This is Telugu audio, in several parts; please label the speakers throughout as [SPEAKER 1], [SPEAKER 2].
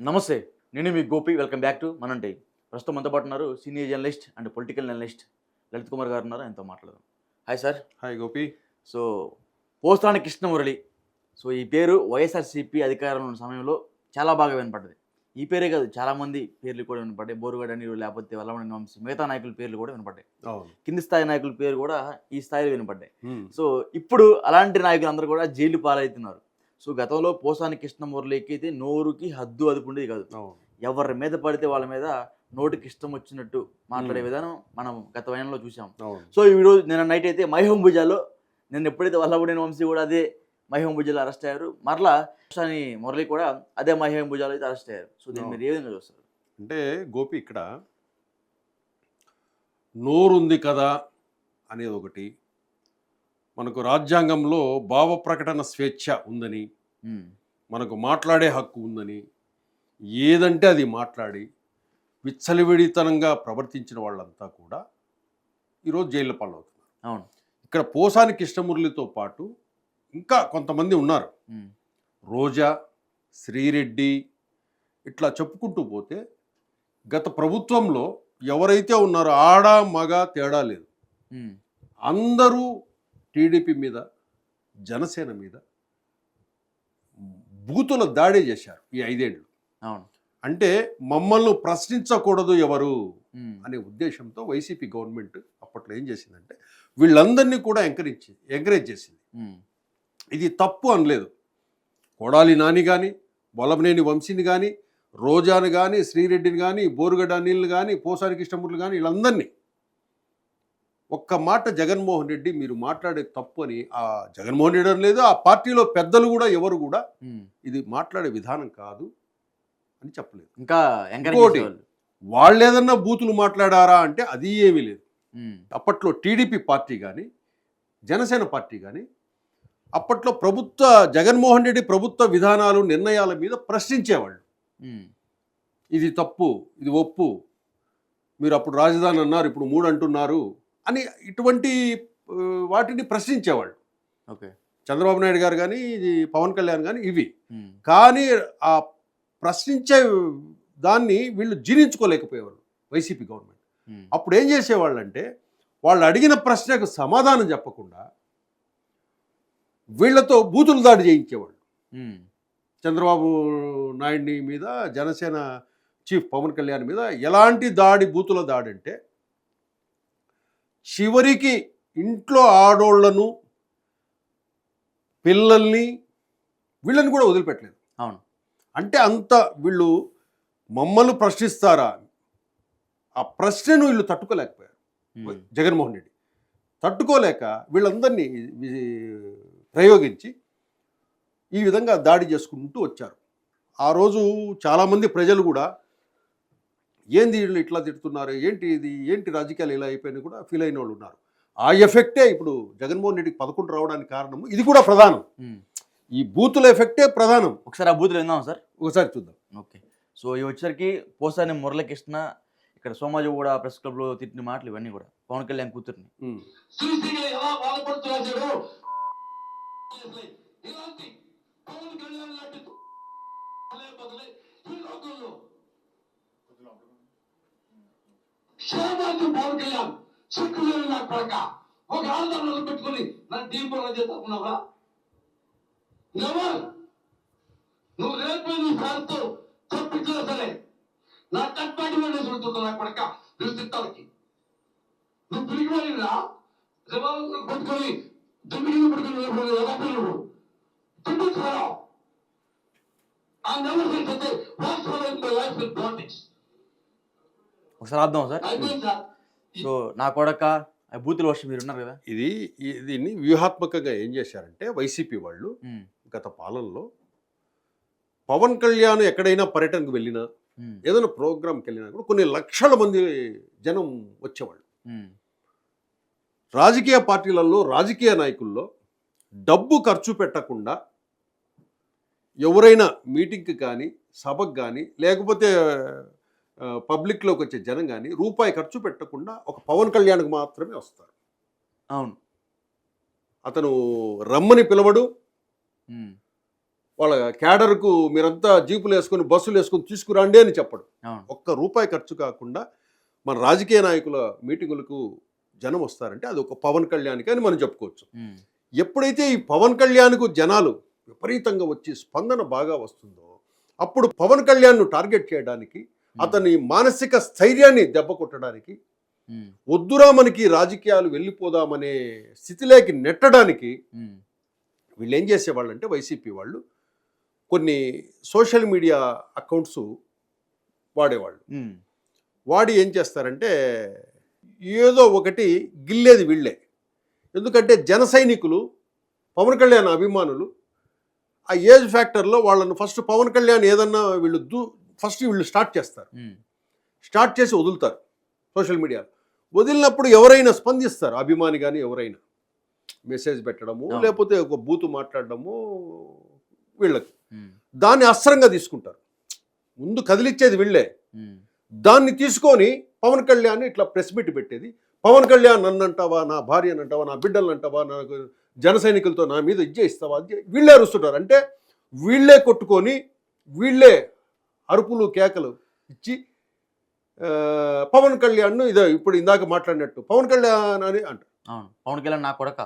[SPEAKER 1] నమస్తే నేను మీ గోపి. వెల్కమ్ బ్యాక్ టు మనంటే ప్రస్తుతం మనతో పాటు ఉన్నారు senior journalist and political journalist Lalit Kumar garu ఉన్నారు. ఆయనతో మాట్లాడదాం. Hi sir
[SPEAKER 2] hi Gopi.
[SPEAKER 1] So Posani Krishnamurali. So ఈ పేరు వైఎస్ఆర్సీపీ అధికారంలో ఉన్న సమయంలో చాలా బాగా వినపడ్డది. ఈ పేరే కాదు చాలా మంది పేర్లు కూడా వినపడ్డాయి. బోరుగడ నీరు లేకపోతే వల్లమణి వంశీ మిగతా నాయకుల పేర్లు కూడా వినపడ్డాయి. కింది స్థాయి నాయకుల పేరు కూడా ఈ స్థాయిలో వినపడ్డాయి. సో ఇప్పుడు అలాంటి నాయకులు అందరూ కూడా జైలు పాలవుతున్నారు. సో గతంలో పోసాని కృష్ణమురళికి అయితే నోరుకి హద్దు అదుపు ఉండేది కాదు. ఎవరి మీద పడితే వాళ్ళ మీద నోటికి ఇష్టం వచ్చినట్టు మాట్లాడే. విధానం మనం గత వైనంలో చూసాం. సో ఈ రోజు నిన్న నైట్ అయితే మైహోం భుజాలో నేను ఎప్పుడైతే వల్లబడిన వంశీ కూడా అదే మైహోం భుజాలో అరెస్ట్ అయ్యారు మరలా అని మురళి కూడా అదే మైహోం భుజాలో అయితే అరెస్ట్ అయ్యారు. సో దీన్ని మీరు ఏ విధంగా చూస్తారు?
[SPEAKER 2] అంటే గోపి ఇక్కడ నోరుంది కదా అనేది ఒకటి మనకు రాజ్యాంగంలో భావ ప్రకటన స్వేచ్ఛ ఉందని. మనకు మాట్లాడే హక్కు ఉందని ఏదంటే అది మాట్లాడి విచ్చలవిడితనంగా ప్రవర్తించిన వాళ్ళంతా కూడా ఈరోజు జైల్లో పాలవుతున్నారు
[SPEAKER 1] అవును
[SPEAKER 2] ఇక్కడ పోసాని కృష్ణమురళితో పాటు ఇంకా కొంతమంది ఉన్నారు. రోజా శ్రీరెడ్డి ఇట్లా చెప్పుకుంటూ పోతే గత ప్రభుత్వంలో ఎవరైతే ఉన్నారో ఆడ మగ తేడా లేదు. అందరూ టీడీపీ మీద జనసేన మీద బూతుల దాడి చేశారు ఈ ఐదేళ్ళు
[SPEAKER 1] అవును
[SPEAKER 2] అంటే మమ్మల్ని ప్రశ్నించకూడదు ఎవరు. అనే ఉద్దేశంతో వైసీపీ గవర్నమెంట్ అప్పట్లో ఏం చేసిందంటే వీళ్ళందరినీ కూడా ఎంకరేజ్ ఎంకరేజ్ చేసింది. ఇది తప్పు అనలేదు కొడాలి నాని కానీ వలమనేని వంశీని కానీ రోజాను కానీ శ్రీరెడ్డిని కానీ బోరుగడ్డ అనిల్ని కానీ పోసాని కృష్ణమూర్లు కానీ వీళ్ళందరినీ ఒక్క మాట జగన్మోహన్ రెడ్డి మీరు మాట్లాడే తప్పు అని ఆ జగన్మోహన్ రెడ్డి అని లేదు ఆ పార్టీలో పెద్దలు కూడా ఎవరు కూడా. ఇది మాట్లాడే విధానం కాదు అని చెప్పలేదు
[SPEAKER 1] ఇంకా
[SPEAKER 2] ఇంకోటి. వాళ్ళు ఏదన్నా బూతులు మాట్లాడారా అంటే అది ఏమీ లేదు. అప్పట్లో టీడీపీ పార్టీ కానీ జనసేన పార్టీ కానీ అప్పట్లో ప్రభుత్వ జగన్మోహన్ రెడ్డి ప్రభుత్వ విధానాలు నిర్ణయాల మీద ప్రశ్నించేవాళ్ళు. ఇది తప్పు ఇది ఒప్పు మీరు అప్పుడు రాజధాని అన్నారు ఇప్పుడు మూడు అంటున్నారు అని ఇటువంటి వాటిని ప్రశ్నించేవాళ్ళు
[SPEAKER 1] ఓకే
[SPEAKER 2] చంద్రబాబు నాయుడు గారు కానీ పవన్ కళ్యాణ్ కానీ ఇవి. కానీ ఆ ప్రశ్నించే దాన్ని వీళ్ళు జీర్ణించుకోలేకపోయేవాళ్ళు వైసీపీ గవర్నమెంట్. అప్పుడు ఏం చేసేవాళ్ళు అంటే వాళ్ళు అడిగిన ప్రశ్నకు సమాధానం చెప్పకుండా వీళ్ళతో బూతులు దాడి చేయించేవాళ్ళు. చంద్రబాబు నాయుడిని మీద జనసేన చీఫ్ పవన్ కళ్యాణ్ మీద ఎలాంటి దాడి బూతుల దాడి అంటే చివరికి ఇంట్లో ఆడోళ్ళను పిల్లల్ని వీళ్ళని కూడా వదిలిపెట్టలేదు.
[SPEAKER 1] అవును.
[SPEAKER 2] అంటే అంత వీళ్ళు మమ్మల్ని ప్రశ్నిస్తారా? ఆ ప్రశ్నను వీళ్ళు తట్టుకోలేకపోయారు. జగన్మోహన్ రెడ్డి తట్టుకోలేక వీళ్ళందరినీ ప్రయోగించి ఈ విధంగా దాడి చేసుకుంటూ వచ్చారు. ఆ రోజు చాలామంది ప్రజలు కూడా ఏంది వీళ్ళు ఇట్లా తిడుతున్నారు? ఏంటి ఇది? ఏంటి రాజకీయాలు ఇలా అయిపోయినా కూడా ఫీల్ అయిన వాళ్ళు ఉన్నారు. ఆ ఎఫెక్టే ఇప్పుడు జగన్మోహన్ రెడ్డికి పదకొండు రావడానికి కారణం ఇది కూడా ప్రధానం. ఈ బూతుల ఎఫెక్టే ప్రధానం.
[SPEAKER 1] ఒకసారి ఆ బూతులు విందాం సార్?
[SPEAKER 2] ఒకసారి చూద్దాం.
[SPEAKER 1] ఓకే. సో ఇవి వచ్చరికి పోసాని మురళకృష్ణ ఇక్కడ సోమాజిగూడ ప్రెస్ క్లబ్లో తిట్టిన మాటలు ఇవన్నీ కూడా. పవన్ కళ్యాణ్ కూతుర్ని.
[SPEAKER 2] ఉమ్.
[SPEAKER 3] శ్రీశ్రీగా ఎలా బాధపడుతున్నా చూడు ఇలాంటి పవన్ కళ్యాణ్ లాంటి అనే బదులే ఈ లోకంలో క్షేమాన్ని పవన్ కళ్యాణ్ సిక్కులేని నా కొడక. ఒక ఆందోళన పెట్టుకుని నన్ను దీపంలో చేస్తాకున్నావా ఎవరు? నువ్వు రేపు నీ ఫ్యాన్తో చెప్పించినా సరే నా కట్పాటి వాడిని చూడుతున్నా నా కొడక. నువ్వు తిట్టాలకి నువ్వు పిలిగిపోయినా రివాల్వర్ పట్టుకొని దుమ్మిడిని పట్టుకుని వెళ్ళిపోయిన ఎలా పిల్లలు తిట్టుతారా ఆ నెవర్ అయితే what's for in my life with politics.
[SPEAKER 1] ఒకసారి అర్థం సార్ సో నా కొడక ఆ బూతుల వర్షం మీరు ఉన్నారు కదా
[SPEAKER 2] ఇది దీన్ని వ్యూహాత్మకంగా ఏం చేశారంటే వైసీపీ వాళ్ళు. గత పాలనలో పవన్ కళ్యాణ్ ఎక్కడైనా పర్యటనకు వెళ్ళినా. ఏదైనా ప్రోగ్రామ్కి వెళ్ళినా కూడా కొన్ని లక్షల మంది జనం వచ్చేవాళ్ళు. రాజకీయ పార్టీలలో రాజకీయ నాయకుల్లో డబ్బు ఖర్చు పెట్టకుండా ఎవరైనా మీటింగ్కి కానీ సభకు కానీ లేకపోతే పబ్లిక్లోకి వచ్చే జనం కానీ రూపాయి ఖర్చు పెట్టకుండా ఒక పవన్ కళ్యాణ్కి మాత్రమే వస్తారు.
[SPEAKER 1] అవును.
[SPEAKER 2] అతను రమ్మని పిలవడు. వాళ్ళ క్యాడర్కు మీరంతా జీపులు వేసుకొని బస్సులు వేసుకొని తీసుకురండి అని చెప్పడు. ఒక్క రూపాయి ఖర్చు కాకుండా మన రాజకీయ నాయకుల మీటింగులకు జనం వస్తారంటే అది ఒక పవన్ కళ్యాణ్కి అని మనం చెప్పుకోవచ్చు. ఎప్పుడైతే ఈ పవన్ కళ్యాణ్కు జనాలు విపరీతంగా వచ్చి స్పందన బాగా వస్తుందో అప్పుడు పవన్ కళ్యాణ్ను టార్గెట్ చేయడానికి అతని మానసిక స్థైర్యాన్ని దెబ్బ కొట్టడానికి వద్దురా మనకి రాజకీయాలు వెళ్ళిపోదామనే స్థితిలోకి నెట్టడానికి వీళ్ళు ఏం చేసేవాళ్ళంటే వైసీపీ వాళ్ళు కొన్ని సోషల్ మీడియా అకౌంట్స్ వాడేవాళ్ళు. వాడి ఏం చేస్తారంటే ఏదో ఒకటి గిల్లేది వీళ్ళే. ఎందుకంటే జన సైనికులు పవన్ కళ్యాణ్ అభిమానులు ఆ ఏజ్ ఫ్యాక్టర్లో వాళ్ళను ఫస్ట్ పవన్ కళ్యాణ్ ఏదన్నా వీళ్ళు దూ ఫస్ట్ వీళ్ళు స్టార్ట్ చేస్తారు. స్టార్ట్ చేసి వదులుతారు సోషల్ మీడియాలో. వదిలినప్పుడు ఎవరైనా స్పందిస్తారు అభిమాని కానీ ఎవరైనా. మెసేజ్ పెట్టడము. లేకపోతే ఒక బూతు మాట్లాడడము వీళ్ళకి. దాన్ని అస్త్రంగా తీసుకుంటారు. ముందు కదిలిచ్చేది వీళ్ళే. దాన్ని తీసుకొని పవన్ కళ్యాణ్ ఇట్లా ప్రెస్ మీట్ పెట్టేది. పవన్ కళ్యాణ్ నన్ను అంటావా నా భార్యను అంటావా నా బిడ్డలను అంటావా నాకు జన సైనికులతో నా మీద ఇజ్జే ఇస్తావా వీళ్ళే అరుస్తుంటారు. అంటే వీళ్ళే కొట్టుకొని వీళ్ళే అరుపులు కేకలు ఇచ్చి పవన్ కళ్యాణ్ను ఇదో ఇప్పుడు ఇందాక మాట్లాడినట్టు పవన్ కళ్యాణ్ అని అంటారు
[SPEAKER 1] పవన్ కళ్యాణ్ నా కొడక.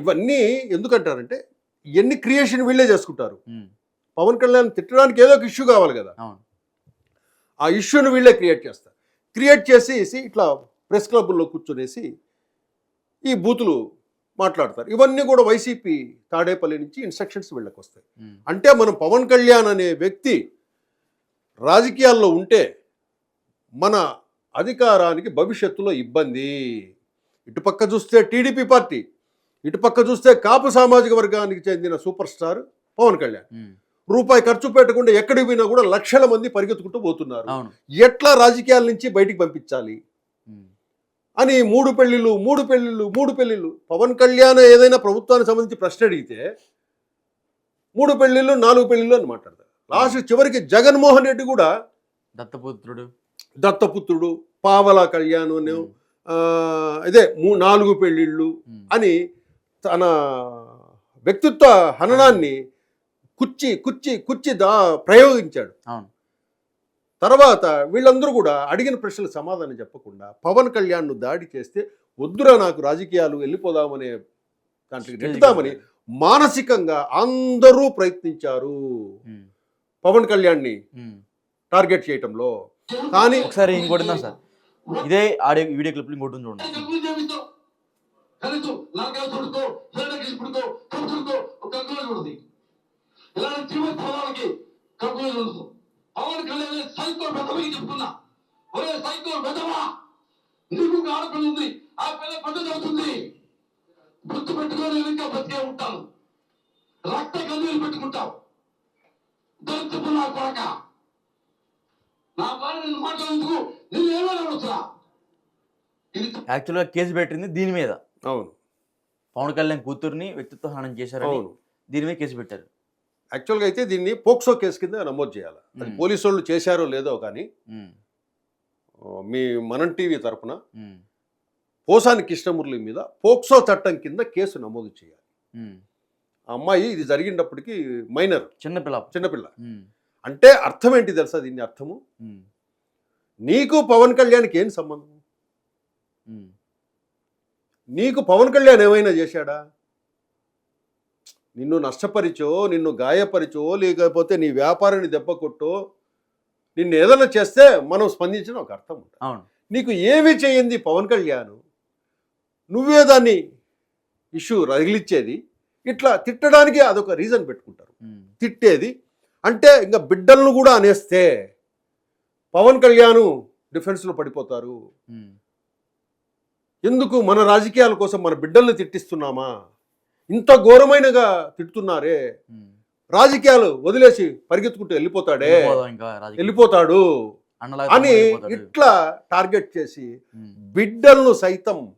[SPEAKER 2] ఇవన్నీ ఎందుకంటారంటే ఎన్ని క్రియేషన్ వీళ్ళే చేసుకుంటారు. పవన్ కళ్యాణ్ తిట్టడానికి ఏదో ఒక ఇష్యూ కావాలి కదా. ఆ ఇష్యూని వీళ్ళే క్రియేట్ చేస్తారు. క్రియేట్ చేసేసి ఇట్లా ప్రెస్ క్లబ్లో కూర్చొనేసి ఈ బూతులు మాట్లాడతారు. ఇవన్నీ కూడా వైసీపీ తాడేపల్లి నుంచి ఇన్స్ట్రక్షన్స్ వీళ్ళకి వస్తాయి అంటే మనం పవన్ కళ్యాణ్ అనే వ్యక్తి రాజకీయాల్లో ఉంటే మన అధికారానికి భవిష్యత్తులో ఇబ్బంది. ఇటుపక్క చూస్తే టీడీపీ పార్టీ ఇటుపక్క చూస్తే కాపు సామాజిక వర్గానికి చెందిన సూపర్ స్టార్ పవన్ కళ్యాణ్. రూపాయి ఖర్చు పెట్టకుండా ఎక్కడికి పోయినా కూడా లక్షల మంది పరిగెత్తుకుంటూ పోతున్నారు. ఎట్లా రాజకీయాల నుంచి బయటికి పంపించాలి? అని మూడు పెళ్ళిళ్ళు మూడు పెళ్ళిళ్ళు మూడు పెళ్ళిళ్ళు పవన్ కళ్యాణ్ ఏదైనా ప్రభుత్వానికి సంబంధించి ప్రశ్న అడిగితే మూడు పెళ్ళిళ్ళు నాలుగు పెళ్ళిళ్ళు అని మాట్లాడతారు. లాస్ట్ చివరికి జగన్మోహన్ రెడ్డి కూడా
[SPEAKER 1] దత్తపుత్రుడు.
[SPEAKER 2] దత్తపుత్రుడు పావలా కళ్యాణ్ ఇదే మూ నాలుగు పెళ్ళిళ్ళు
[SPEAKER 1] ఉమ్,
[SPEAKER 2] అని తన వ్యక్తిత్వ హననాన్ని కుర్చీ కుర్చీ కుర్చీ దా ప్రయోగించాడు. తర్వాత వీళ్ళందరూ కూడా అడిగిన ప్రశ్నలకు సమాధానం చెప్పకుండా పవన్ కళ్యాణ్ను దాడి చేస్తే వద్దురా నాకు రాజకీయాలు వెళ్ళిపోదామనే దాంట్లోకి నెట్టుదామని మానసికంగా అందరూ ప్రయత్నించారు. పవన్ కళ్యాణ్ని. టార్గెట్ చేయటంలో కానీ
[SPEAKER 1] ఒకసారి ఇంకోటి సార్? ఇదే ఆడియో వీడియో క్లిప్ ఇంకోటి చూడండి
[SPEAKER 3] పవన్ కళ్యాణ్ సైకో పెద్దవని చెప్తున్నా ఒరే సైకో పెద్దవా నీకు ఒక ఆడపిల్ల ఉంది ఆ పిల్ల చదువుతుంది గుర్తు పెట్టుకొని నేను ఇంకా బతికే ఉంటాను రక్త కన్నీరు పెట్టుకుంటావు. నా కొరక నా భార్య నిన్ను మాట్లాడేందుకు నేను ఏమైనా ఇది
[SPEAKER 1] యాక్చువల్గా కేసు పెట్టింది దీని మీద.
[SPEAKER 2] అవును.
[SPEAKER 1] పవన్ కళ్యాణ్ కూతుర్ని వ్యక్తిత్వ హననం చేశారని
[SPEAKER 2] అవును.
[SPEAKER 1] దీని మీద కేసు పెట్టారు.
[SPEAKER 2] యాక్చువల్గా అయితే దీన్ని పోక్సో కేసు కింద నమోదు చేయాలి. అది
[SPEAKER 1] మ్మ్.
[SPEAKER 2] పోలీసు వాళ్ళు చేశారో లేదో కానీ
[SPEAKER 1] ఉమ్,
[SPEAKER 2] ఆ, మీ మనం టీవీ తరపున
[SPEAKER 1] ఉమ్,
[SPEAKER 2] పోసాని కృష్ణమురళి మీద పోక్సో చట్టం కింద కేసు నమోదు చేయాలి.
[SPEAKER 1] ఉమ్.
[SPEAKER 2] ఆ అమ్మాయి ఇది జరిగినప్పటికీ మైనర్
[SPEAKER 1] చిన్న పిల్ల.
[SPEAKER 2] చిన్నపిల్ల.
[SPEAKER 1] ఉమ్,
[SPEAKER 2] అంటే అర్థం ఏంటి తెలుసా దీన్ని అర్థము? నీకు పవన్ కళ్యాణ్కి ఏం సంబంధం. నీకు పవన్ కళ్యాణ్ ఏమైనా చేశాడా? నిన్ను నష్టపరిచో నిన్ను గాయపరిచో లేకపోతే నీ వ్యాపారాన్ని దెబ్బ కొట్టో నిన్ను ఏదైనా చేస్తే మనం స్పందించిన ఒక అర్థం ఉంటుంది.
[SPEAKER 1] అవును.
[SPEAKER 2] నీకు ఏమి చేయింది పవన్ కళ్యాణ్? నువ్వే దాన్ని ఇష్యూ రగిలిచ్చేది. ఇట్లా తిట్టడానికి అదొక రీజన్ పెట్టుకుంటారు. తిట్టేది. అంటే ఇంకా బిడ్డలను కూడా అనేస్తే పవన్ కళ్యాణ్ డిఫెన్స్లో పడిపోతారు. ఎందుకు మన రాజకీయాల కోసం మన బిడ్డల్ని తిట్టిస్తున్నామా? ఇంత ఘోరమైనగా తిట్టుతున్నారే. రాజకీయాలు వదిలేసి పరిగెత్తుకుంటూ వెళ్ళిపోతాడే. వెళ్ళిపోతాడు అని. ఇట్లా టార్గెట్ చేసి. బిడ్డలను సైతం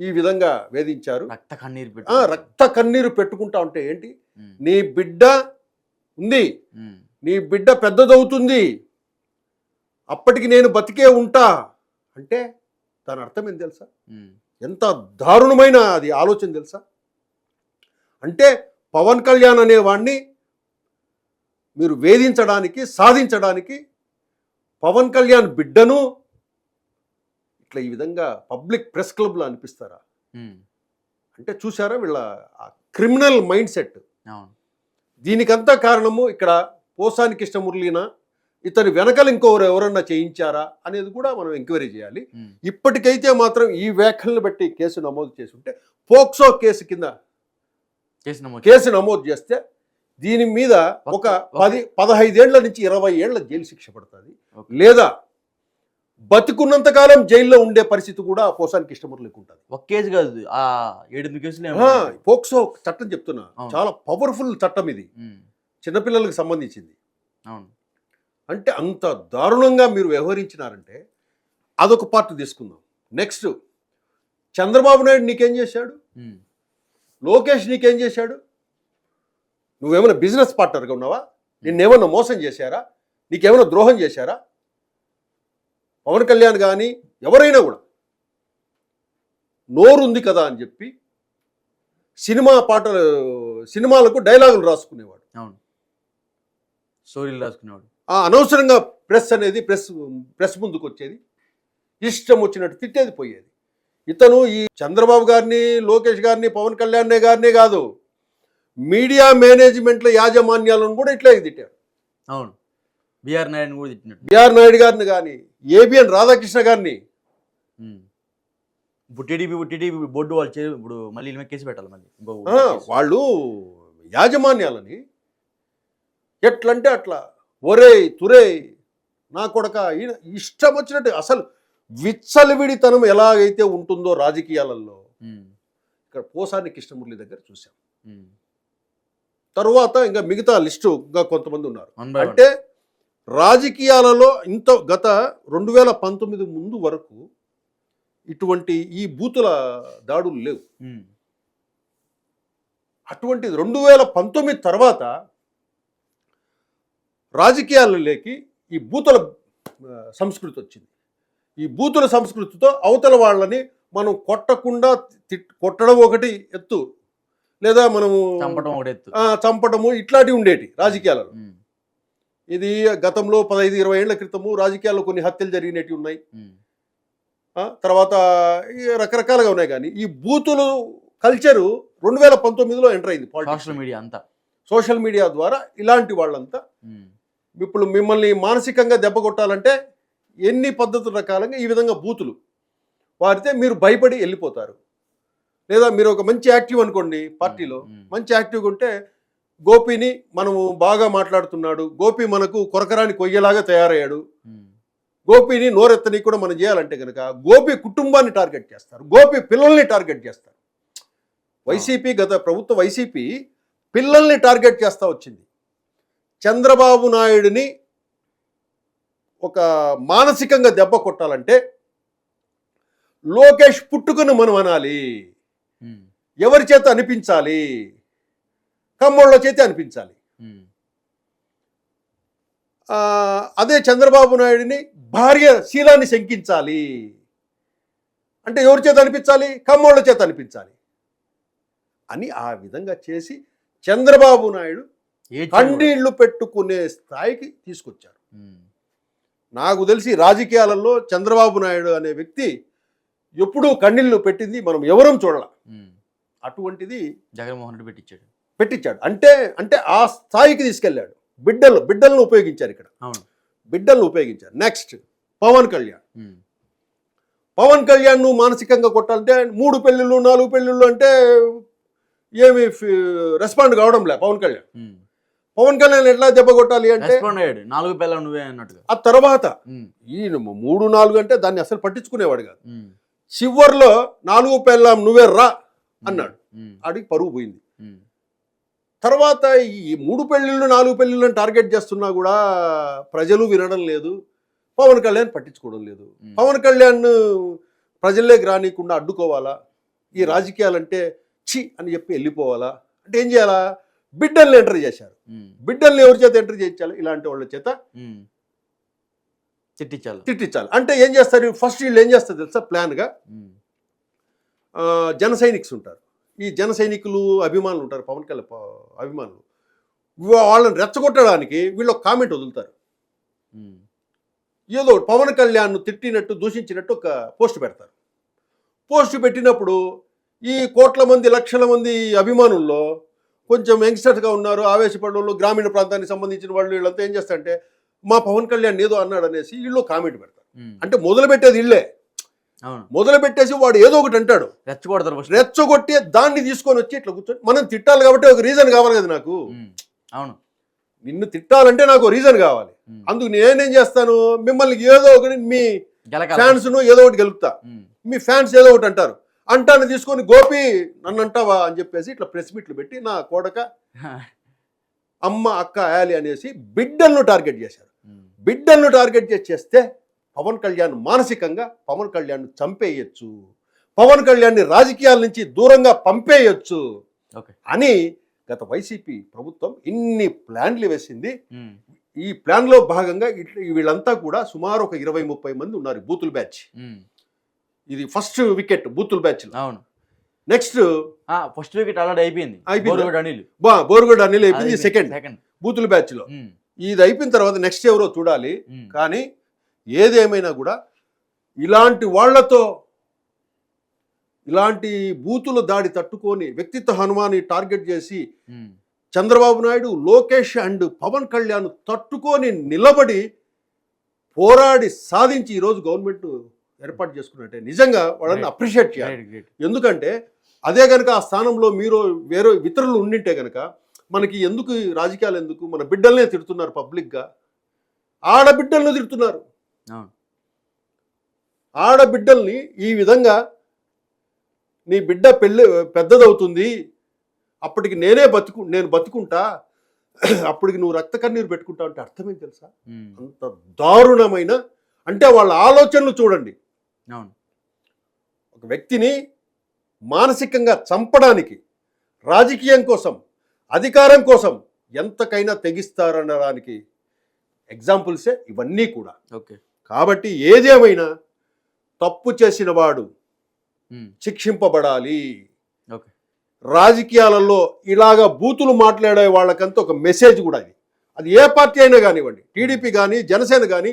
[SPEAKER 2] ఈ విధంగా వేధించారు.
[SPEAKER 1] రక్త కన్నీరు
[SPEAKER 2] రక్త కన్నీరు పెట్టుకుంటా ఉంటే ఏంటి? నీ బిడ్డ ఉంది. నీ బిడ్డ పెద్దదవుతుంది. అప్పటికి నేను బతికే ఉంటా అంటే దాని అర్థం ఏం తెలుసా? ఎంత దారుణమైన అది ఆలోచన తెలుసా? అంటే పవన్ కళ్యాణ్ అనేవాడిని మీరు వేధించడానికి సాధించడానికి పవన్ కళ్యాణ్ బిడ్డను ఇట్లా ఈ విధంగా పబ్లిక్ ప్రెస్ క్లబ్లో అనిపిస్తారా? అంటే చూసారా వీళ్ళ క్రిమినల్ మైండ్ సెట్? దీనికంతా కారణము ఇక్కడ పోసాని కృష్ణమురళీన? ఇతని వెనకలు ఇంకొకరు ఎవరన్నా చేయించారా? అనేది కూడా మనం ఎంక్వైరీ చేయాలి. ఇప్పటికైతే మాత్రం ఈ వ్యాఖ్యలను బట్టి కేసు నమోదు చేసి ఉంటే పోక్సో కేసు కింద కేసు నమోదు చేస్తే దీని మీద ఒక పది పదహైదేళ్ళ నుంచి ఇరవై ఏళ్ళ జైలు శిక్ష పడుతుంది. లేదా బతికున్నంత కాలం జైల్లో ఉండే పరిస్థితి కూడా పోసాని కృష్ణమురళికి ఉంటుంది
[SPEAKER 1] ఒక కేసు కాదు ఆ ఏడెనిమిది కేసులు
[SPEAKER 2] ఆ. పోక్సో చట్టం చెప్తున్నా. చాలా పవర్ఫుల్ చట్టం ఇది. చిన్నపిల్లలకు సంబంధించింది.
[SPEAKER 1] అవును.
[SPEAKER 2] అంటే అంత దారుణంగా మీరు వ్యవహరించినారంటే అదొక పార్ట్ తీసుకుందాం. నెక్స్ట్ చంద్రబాబు నాయుడు నీకేం చేశాడు? లోకేష్ నీకేం చేశాడు? నువ్వేమైనా బిజినెస్ పార్ట్నర్గా ఉన్నావా? నిన్నేమన్నా మోసం చేశారా? నీకేమైనా ద్రోహం చేశారా? పవన్ కళ్యాణ్ కానీ ఎవరైనా కూడా నోరుంది కదా అని చెప్పి సినిమా పాటలు సినిమాలకు డైలాగులు రాసుకునేవాడు.
[SPEAKER 1] అవును. స్టోరీలు రాసుకునేవాడు.
[SPEAKER 2] ఆ అనవసరంగా ప్రెస్ అనేది ప్రెస్ ప్రెస్ ముందుకు వచ్చేది ఇష్టం వచ్చినట్టు తిట్టేది పోయేది. ఇతను ఈ చంద్రబాబు గారిని లోకేష్ గారిని పవన్ కళ్యాణ్ గారిని కాదు మీడియా మేనేజ్మెంట్ల యాజమాన్యాలను కూడా ఇట్లే తిట్టారు
[SPEAKER 1] అవును. బిఆర్ నాయుడు కూడా తిట్టినట్టు.
[SPEAKER 2] బిఆర్ నాయుడు గారిని కానీ ఏబిఎన్ రాధాకృష్ణ గారిని.
[SPEAKER 1] ఇప్పుడు టీడీపీ టీడీపీ బోర్డు వాళ్ళు చే ఇప్పుడు మళ్ళీ మీద కేసు పెట్టాలి మళ్ళీ
[SPEAKER 2] ఆ. వాళ్ళు యాజమాన్యాలని ఎట్లంటే అట్లా ఒరేయ్ తురేయ్ నా కొడక ఈయన ఇష్టం వచ్చినట్టు అసలు విచ్చలవిడితనం ఎలాగైతే ఉంటుందో రాజకీయాలలో
[SPEAKER 1] ఉమ్,
[SPEAKER 2] ఇక్కడ పోసాని కృష్ణమురళి దగ్గర చూసాం
[SPEAKER 1] ఉమ్.
[SPEAKER 2] తరువాత ఇంకా మిగతా లిస్టు ఇంకా కొంతమంది ఉన్నారు
[SPEAKER 1] One by one.
[SPEAKER 2] అంటే రాజకీయాలలో ఇంత గత రెండు వేల పంతొమ్మిది ముందు వరకు ఇటువంటి ఈ బూతుల దాడులు లేవు.
[SPEAKER 1] ఉమ్,
[SPEAKER 2] అటువంటిది రెండు వేల పంతొమ్మిది తర్వాత రాజకీయాలలోకి ఈ బూతుల సంస్కృతి వచ్చింది. ఈ బూతుల సంస్కృతితో అవతల వాళ్ళని మనం కొట్టకుండా కొట్టడం ఒకటి ఎత్తు. లేదా మనము
[SPEAKER 1] చంపడం ఒకటి ఎత్తు.
[SPEAKER 2] ఆ, చంపడము ఇట్లాంటివి ఉండేటి రాజకీయాలలో. ఇది గతంలో పదహైదు ఇరవై ఏళ్ళ క్రితము రాజకీయాల్లో కొన్ని హత్యలు జరిగినవి ఉన్నాయి. తర్వాత రకరకాలుగా ఉన్నాయి కానీ ఈ బూతులు కల్చరు రెండు వేల పంతొమ్మిదిలో ఎంటర్ అయింది
[SPEAKER 1] సోషల్ మీడియా అంతా.
[SPEAKER 2] సోషల్ మీడియా ద్వారా ఇలాంటి వాళ్ళంతా ఇప్పుడు మిమ్మల్ని మానసికంగా దెబ్బ కొట్టాలంటే ఎన్ని పద్ధతుల రకాలంగా ఈ విధంగా బూతులు వారితే మీరు భయపడి వెళ్ళిపోతారు. లేదా మీరు ఒక మంచి యాక్టివ్ అనుకోండి పార్టీలో మంచి యాక్టివ్గా ఉంటే గోపిని మనము బాగా మాట్లాడుతున్నాడు. గోపి మనకు కొరకరాని కొయ్యలాగా తయారయ్యాడు. గోపిని నోరెత్తని కూడా మనం చేయాలంటే కనుక గోపి కుటుంబాన్ని టార్గెట్ చేస్తారు. గోపి పిల్లల్ని టార్గెట్ చేస్తారు. వైసీపీ గత ప్రభుత్వ వైసీపీ పిల్లల్ని టార్గెట్ చేస్తూ వచ్చింది. చంద్రబాబు నాయుడిని ఒక మానసికంగా దెబ్బ కొట్టాలంటే లోకేష్ పుట్టుకను మనం అనాలి. ఎవరి చేత అనిపించాలి? కమ్మోళ్ళ చేత అనిపించాలి. అదే చంద్రబాబు నాయుడిని భార్య శీలాన్ని శంకించాలి. అంటే ఎవరి చేత అనిపించాలి? కమ్మోళ్ళ చేత అనిపించాలి. అని ఆ విధంగా చేసి చంద్రబాబు నాయుడు? కన్నీళ్ళు పెట్టుకునే స్థాయికి తీసుకొచ్చారు. నాకు తెలిసి రాజకీయాలలో చంద్రబాబు నాయుడు అనే వ్యక్తి ఎప్పుడూ కన్నీళ్ళు పెట్టింది మనం ఎవరం చూడాల. అటువంటిది
[SPEAKER 1] జగన్మోహన్ రెడ్డి పెట్టించాడు
[SPEAKER 2] పెట్టించాడు. అంటే అంటే ఆ స్థాయికి తీసుకెళ్ళాడు. బిడ్డలు బిడ్డలను ఉపయోగించారు ఇక్కడ. బిడ్డలను ఉపయోగించారు. నెక్స్ట్ పవన్ కళ్యాణ్. పవన్ కళ్యాణ్ నువ్వు మానసికంగా కొట్టాలంటే మూడు పెళ్ళిళ్ళు నాలుగు పెళ్ళిళ్ళు అంటే ఏమి రెస్పాండ్ కావడం లే పవన్ కళ్యాణ్. పవన్ కళ్యాణ్ ఎట్లా దెబ్బ కొట్టాలి అంటే
[SPEAKER 1] నాలుగు పిల్లలు నువ్వే అన్నట్టుగా.
[SPEAKER 2] ఆ తర్వాత ఈయన మూడు నాలుగు అంటే దాన్ని అసలు పట్టించుకునేవాడు కాదు. చివర్లో నాలుగు పెళ్ళాం నువ్వే రా అన్నాడు. ఆడికి పరువు పోయింది. తర్వాత ఈ మూడు పెళ్ళిళ్ళు నాలుగు పెళ్ళిళ్ళని టార్గెట్ చేస్తున్నా కూడా ప్రజలు వినడం లేదు. పవన్ కళ్యాణ్ పట్టించుకోవడం లేదు. పవన్ కళ్యాణ్ ప్రజల్లోకి రానియకుండా అడ్డుకోవాలా? ఈ రాజకీయాలంటే చి అని చెప్పి వెళ్ళిపోవాలా? అంటే ఏం చేయాలా? బిడ్డల్ని ఎంటర్ చేశారు. బిడ్డల్ని ఎవరి చేత ఎంటర్ చేయించాలి? ఇలాంటి వాళ్ళ చేత.
[SPEAKER 1] తిట్టించాలి?
[SPEAKER 2] తిట్టించాలి. అంటే ఏం చేస్తారు? ఫస్ట్ వీళ్ళు ఏం చేస్తారు తెలుసా? ప్లాన్గా జన సైనిక్స్ ఉంటారు. ఈ జన సైనికులు అభిమానులు ఉంటారు పవన్ కళ్యాణ్ అభిమానులు. వాళ్ళని రెచ్చగొట్టడానికి వీళ్ళు ఒక కామెంట్ వదులుతారు. ఏదో పవన్ కళ్యాణ్ తిట్టినట్టు దూషించినట్టు ఒక పోస్ట్ పెడతారు. పోస్ట్ పెట్టినప్పుడు ఈ కోట్ల మంది లక్షల మంది అభిమానుల్లో కొంచెం యంగ్స్టర్స్గా ఉన్నారు ఆవేశపడే గ్రామీణ ప్రాంతానికి సంబంధించిన వాళ్ళు వీళ్ళంతా ఏం చేస్తారంటే మా పవన్ కళ్యాణ్ ఏదో అన్నాడు అనేసి వీళ్ళు కామెంట్ పెడతారు. అంటే మొదలు పెట్టేది
[SPEAKER 1] అవును
[SPEAKER 2] మొదలు పెట్టేసి వాడు ఏదో ఒకటి అంటాడు.
[SPEAKER 1] రెచ్చగొడతారు
[SPEAKER 2] రెచ్చగొట్టి దాన్ని తీసుకొని వచ్చి ఇట్లా కూర్చొని మనం తిట్టాలి కాబట్టి ఒక రీజన్ కావాలి కదా నాకు.
[SPEAKER 1] అవును.
[SPEAKER 2] నిన్ను తిట్టాలంటే నాకు రీజన్ కావాలి. అందుకు నేనేం చేస్తాను? మిమ్మల్ని ఏదో ఒకటి మీ
[SPEAKER 1] గెలకాలి.
[SPEAKER 2] ఫ్యాన్స్ను ఏదో ఒకటి గెలుపుతా. మీ ఫ్యాన్స్ ఏదో ఒకటి అంటారు. అంటాను తీసుకొని గోపి నన్ను అంటావా అని చెప్పేసి ఇట్లా ప్రెస్ మీట్లు పెట్టి నా కోడక అమ్మ అక్క ఆలి అనేసి బిడ్డలను టార్గెట్ చేశారు. బిడ్డలను టార్గెట్ చేసి చేస్తే పవన్ కళ్యాణ్ మానసికంగా పవన్ కళ్యాణ్ చంపేయచ్చు. పవన్ కళ్యాణ్ని రాజకీయాల నుంచి దూరంగా పంపేయచ్చు అని గత వైసీపీ ప్రభుత్వం ఇన్ని ప్లాన్లు వేసింది. ఈ ప్లాన్లో భాగంగా ఇట్ల వీళ్ళంతా కూడా సుమారు ఒక ఇరవై ముప్పై మంది ఉన్నారు బూతుల్ బ్యాచ్. ఇది ఫస్ట్ వికెట్ బూతుల్ బ్యాచ్
[SPEAKER 1] అవును.
[SPEAKER 2] నెక్స్ట్
[SPEAKER 1] ఫస్ట్ వికెట్ ఆల్రెడీ అయిపోయింది.
[SPEAKER 2] అయిపోయిందా?
[SPEAKER 1] అనిల్.
[SPEAKER 2] బా బోరుగడ్డ అనిల్ అయిపోయింది సెకండ్.
[SPEAKER 1] సెకండ్.
[SPEAKER 2] బూతుల్ బ్యాచ్లో ఇది అయిపోయిన తర్వాత నెక్స్ట్ ఎవరో చూడాలి. కానీ ఏదేమైనా కూడా ఇలాంటి వాళ్ళతో ఇలాంటి బూతుల దాడి తట్టుకొని వ్యక్తిత్వ హనుమాని టార్గెట్ చేసి చంద్రబాబు నాయుడు లోకేష్ అండ్ పవన్ కళ్యాణ్ తట్టుకొని నిలబడి పోరాడి సాధించి ఈరోజు గవర్నమెంట్ ఏర్పాటు చేసుకున్నట్టే. నిజంగా వాళ్ళని. అప్రిషియేట్ చేయాలి. ఎందుకంటే అదే కనుక ఆ స్థానంలో మీరు వేరే ఇతరులు ఉండింటే కనుక మనకి ఎందుకు రాజకీయాలు ఎందుకు? మన బిడ్డలనే తిడుతున్నారు పబ్లిక్గా ఆడబిడ్డలను తిడుతున్నారు. ఆడబిడ్డల్ని ఈ విధంగా నీ బిడ్డ పెళ్ళి పెద్దదవుతుంది అప్పటికి నేనే బతుకు నేను బతుకుంటా అప్పటికి నువ్వు రక్త కన్నీరు పెట్టుకుంటావు అంటే అర్థమేం తెలుసా. అంత దారుణమైన అంటే వాళ్ళ ఆలోచనలు చూడండి. ఒక వ్యక్తిని మానసికంగా చంపడానికి రాజకీయం కోసం అధికారం కోసం ఎంతకైనా తెగిస్తారనడానికి ఎగ్జాంపుల్సే ఇవన్నీ కూడా.
[SPEAKER 1] ఓకే.
[SPEAKER 2] కాబట్టి ఏదేమైనా తప్పు చేసిన వాడు. శిక్షింపబడాలి.
[SPEAKER 1] ఓకే.
[SPEAKER 2] రాజకీయాలలో ఇలాగ బూతులు మాట్లాడే వాళ్ళకంతా ఒక మెసేజ్ కూడా ఇది. అది ఏ పార్టీ అయినా కానివ్వండి టీడీపీ కానీ జనసేన కానీ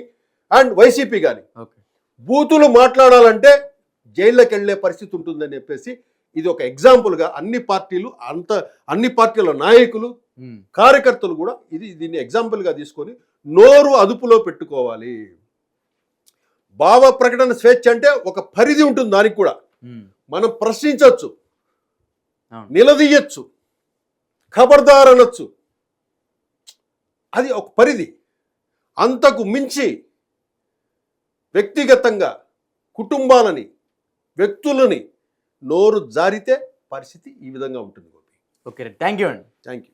[SPEAKER 2] అండ్ వైసీపీ కానీ
[SPEAKER 1] ఓకే.
[SPEAKER 2] బూతులు మాట్లాడాలంటే జైల్లోకి వెళ్ళే పరిస్థితి ఉంటుందని చెప్పేసి ఇది ఒక ఎగ్జాంపుల్గా అన్ని పార్టీలు అంత అన్ని పార్టీల నాయకులు. కార్యకర్తలు కూడా ఇది దీన్ని ఎగ్జాంపుల్గా తీసుకొని నోరు అదుపులో పెట్టుకోవాలి. భావ ప్రకటన స్వేచ్ఛ అంటే ఒక పరిధి ఉంటుంది దానికి కూడా. మనం ప్రశ్నించవచ్చు. నిలదీయచ్చు ఖబర్దార్ అనొచ్చు. అది ఒక పరిధి. అంతకు మించి వ్యక్తిగతంగా కుటుంబాలని వ్యక్తులని నోరు జారితే పరిస్థితి ఈ విధంగా ఉంటుంది గోపి.
[SPEAKER 1] ఓకే థ్యాంక్ యూ అండి.
[SPEAKER 2] Thank you